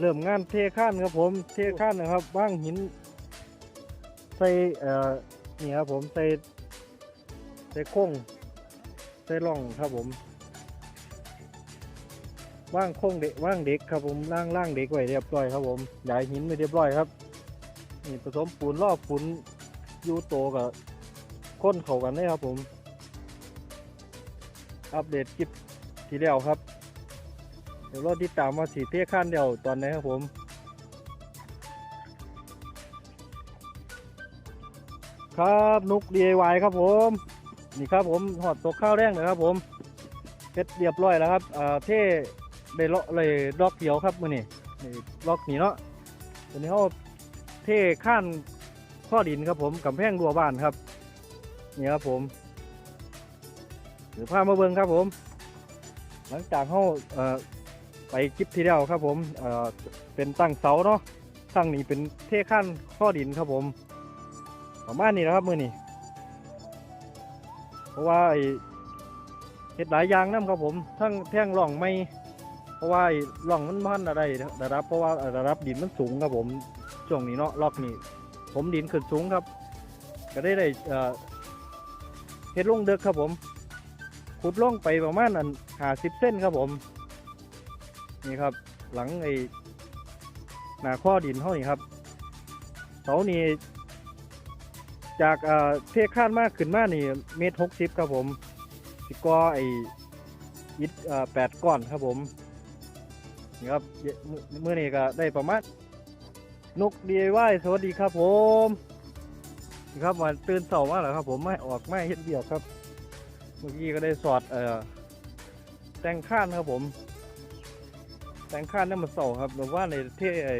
เริ่มงานเทข้านครับผม เทข้านนะครับว่างหิน ใส่เอ่อนี่ครับผมใส่ใส่โค้งใส่ร่องครับผมว่างโค้งเด็กว่างเด็กครับผมล่างล่างเด็กไว้เรียบร้อยครับผมย้ายหินไปเรียบร้อยครับนี่ผสมปูนรอบปูนยูโตกับค้นเข้ากันเลยครับผม อัปเดตคลิปทีเดียวครับ เดี๋ยวรอติดตามมาสีเตี้ยข้นเดียวตอนไหนครับผมครับนุก DIY ครับผม นี่ครับผมหอดตกข้าวแรงนะครับผมเสร็จเรียบร้อยแล้วครับอ่าเท่ได้เลาะเลยดอกเขียวครับมือนี่นี่ล็อกนี่เนาะตัวนี้เขาเท่ข้านข้อดินครับผมกำแพงรั้วบ้านครับนี่ครับผมเดี๋ยวพามาเบิงครับผม หลังจากเขาเอ่อ ไปคลิปที่แล้วครับผมเอ่อเป็นตั้งเสาเนาะตั้งนี้เป็นเท่ข้นข้อดินครับผม ประมาณนี้นะครับมือนี้เพราะว่าไอ้เห็ดหลายอย่างนํครับผม ทั้งแท่งร่องไม่ เพราะว่าไอ้ร่องมันพันอะไรระดับ เพราะว่าระดับดินมันสูงครับผมช่วงนี้เนาะรอบนี้ผมดินขึ้นสูงครับ ก็ได้ได้เอ่อเห็ดลงเด็กครับผมขุดล่องไปประมาณอันหาสิบเส้นครับผม นี่ครับ หลังไอ้หนาข้อดินเท่านี้ครับเสานี่จากเทข้านมากขึ้นมานี่เมตรหกสิบครับผมสิกอไออิฐเอ่อแปดก้อนครับผมนี่ครับเมื่อนี้ก็ได้ประมาณนก DIY สวัสดีครับผมนี่ครับมาตื่นเสาร์มาแล้วครับ ผมไม่ออกไม่เฮ็ดเบียกครับ เมื่อกี้ก็ได้สอดเอ่อแต่งข้านครับผม แต่งข้านนั่มาเสาร์ครับแบบว่าในเทไอ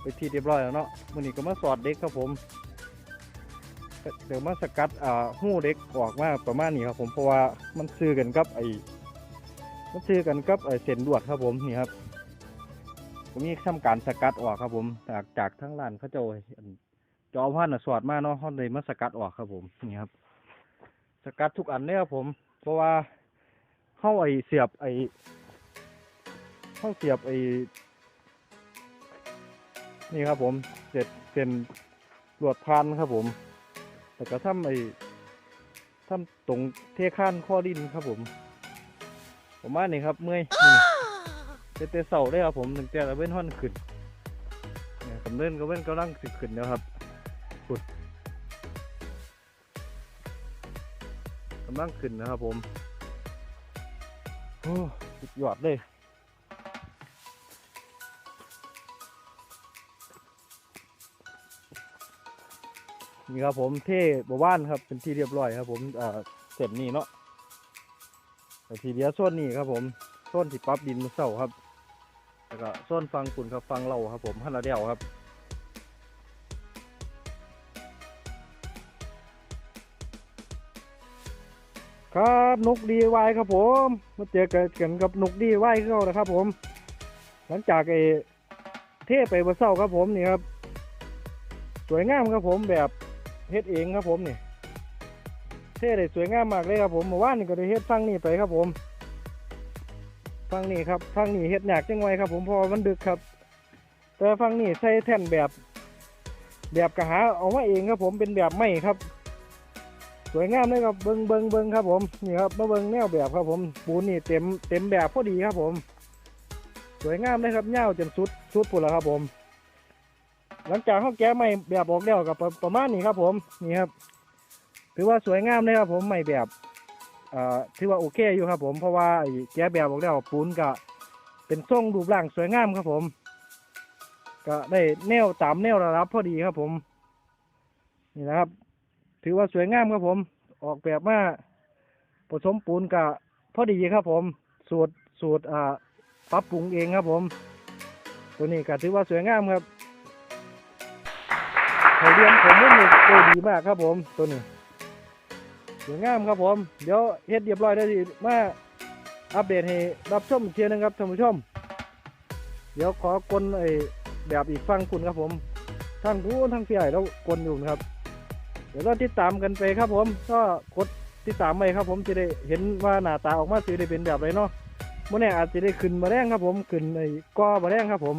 ไปทีเรียบร้อยแล้วเนาะมื่อนี้ก็มาสอดเด็กครับผม เดี๋ยวมาสกัดอ่าหู้เด็กออกมาประมาณนี้ครับ ผมเพราะว่ามันซื้อกันกับไอ้มันซื้อกันกับไอ้เส้นลวดครับผมนี่ครับผมมีทำการสกัดออกครับ ผม จากจากทั้งร้านเขาเจ้าอันจอพันน่ะสอดมาเนาะเขาเลยมาสกัดออกครับผมนี่ครับ สกัดทุกอันเลยครับผม เพราะว่าเข้าไอเสียบไอ เข้าเสียบไอ้นี่ครับผมเสร็จเส้นลวดพันครับผมแล้วก็ทำไอ้ทำตรงเทข้านข้อดินครับผมประมาณนี้ครับเมื่อยนี่เตะเตะเสาได้ครับผมถึงแต่ละเว้นห้อนขึ้นเนี่ยสำเร็จก็เว้นกำลังสิขึ้นแล้วครับขุดกำลังขึ้นนะครับผมโอ้สุดยอดเลย นี่ครับผมเท่บว่บ้านครับเป็นที่เรียบร้อยครับ ผมเอ่อเสร็จนี่เนาะแต่ทีเดียวส่วนนี้ครับ ผมส่วนที่ปรั๊บดินมือเสาครับแล้วก็ส่วนฟังคุณครับฟังเราครับ ผมฮันนาเดียวครับครับนกดีวายครับผมมาเจอกันกับนกดีวายเข้านะครับ ผม หลังจากไอ้เทไปบนเสาครับผมนี่ครับ สวยงามครับผมแบบ เฮ็ดเองครับผมนี่เท่เลยสวยงามมากเลยครับผมเมื่อวานนี่ก็ได้เฮ็ดฟังนี่ไปครับผมฟังนี่ครับฟังนี่เฮ็ดยากจังไวครับ ผมพอมันดึกครับ แต่ฟังนี่ใส่แท่นแบบ แบบกระหาเอามาเองครับผมเป็นแบบไม้ครับ สวยงามเลยครับเบิงเบิงเบิงครับผมนี่ครับมาเบิงแนวแบบครับผมปูนนี่เต็มเต็มแบบพอดีครับผม สวยงามเลยครับเงาจนสุดสุดปุ่นแล้วครับผม หลังจากเขาแก้ไม่แบบออกแล้วกับประมาณนี้ครับ ผมนี่ครับ ถือว่าสวยงามเลยครับ ผมไม่แบบอ่อถือว่าโอเคอยู่ครับ ผมเพราะว่าแก้แบบออกแล้วปูนก็เป็นทรงรูปร่างสวยงามครับผม ก็ได้แนวตามแนวระดับพอดีครับ ผม นี่นะครับ ถือว่าสวยงามครับผม ออกแบบมาผสมปูนกับพอดีครับผม สูตรสูตรอ่าปรับปรุงเองครับผม ตัวนี้ก็ถือว่าสวยงามครับ เขาเรียนผมว่านี่ได้ดีมากครับผมตัวนี้สวยงามครับผม เดี๋ยวเฮ็ดเรียบร้อยได้วสิมาอัปเดตให้รับชมเทียหนึงครับท่านผู้ชม เดี๋ยวขอกลไอ้แบบอีกฟังคุณครับผมทางผู้ทางเสียแล้วกลอยู่นะครับ เดี๋ยวเราติดตามกันไปครับผม ก็กดติดตามไปครับ ผมจะได้เห็นว่าหน้าตาออกมาสีได้เป็นแบบไรเนาะเมื่อนี้อาจจะได้ขึ้นมาแรงครับผมขึ้นไอ้ก้อมาแรงครับผม